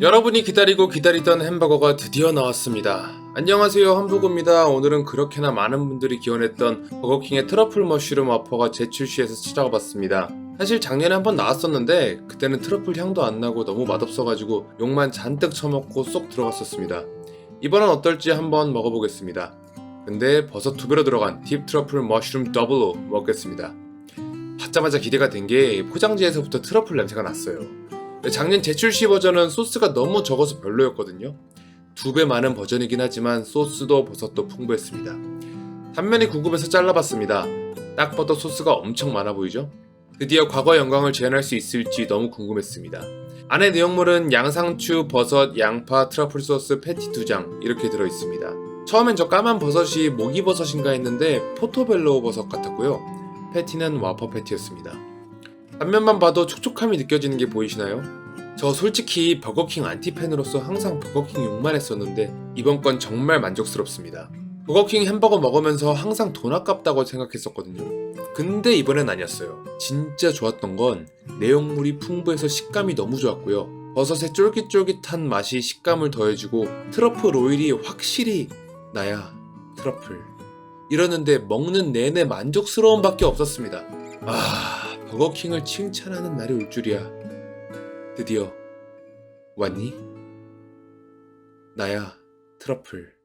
여러분이 기다리고 기다리던 햄버거가 드디어 나왔습니다. 안녕하세요 함부구입니다. 오늘은 그렇게나 많은 분들이 기원했던 버거킹의 트러플 머쉬룸 와퍼가 재출시해서 찾아가 봤습니다. 사실 작년에 한 번 나왔었는데 그때는 트러플 향도 안 나고 너무 맛없어가지고 욕만 잔뜩 처먹고 쏙 들어갔었습니다. 이번엔 어떨지 한번 먹어보겠습니다. 근데 버섯 두 배로 들어간 딥 트러플 머쉬룸 더블로 먹겠습니다. 받자마자 기대가 된 게 포장지에서부터 트러플 냄새가 났어요. 작년 재출시 버전은 소스가 너무 적어서 별로였거든요. 두 배 많은 버전이긴 하지만 소스도 버섯도 풍부했습니다. 단면이 궁금해서 잘라봤습니다. 딱 봐도 소스가 엄청 많아 보이죠? 드디어 과거 영광을 재현할 수 있을지 너무 궁금했습니다. 안에 내용물은 양상추, 버섯, 양파, 트러플 소스, 패티 두장 이렇게 들어 있습니다. 처음엔 저 까만 버섯이 모기버섯인가 했는데 포토벨로 버섯 같았고요. 패티는 와퍼 패티였습니다. 단면만 봐도 촉촉함이 느껴지는 게 보이시나요? 저 솔직히 버거킹 안티팬으로서 항상 버거킹 욕만 했었는데 이번 건 정말 만족스럽습니다. 버거킹 햄버거 먹으면서 항상 돈 아깝다고 생각했었거든요. 근데 이번엔 아니었어요. 진짜 좋았던 건 내용물이 풍부해서 식감이 너무 좋았고요. 버섯의 쫄깃쫄깃한 맛이 식감을 더해주고 트러플 오일이 확실히 나야 트러플 이러는데 먹는 내내 만족스러움 밖에 없었습니다. 아 버거킹을 칭찬하는 날이 올 줄이야. 드디어 왔니? 나야 트러플.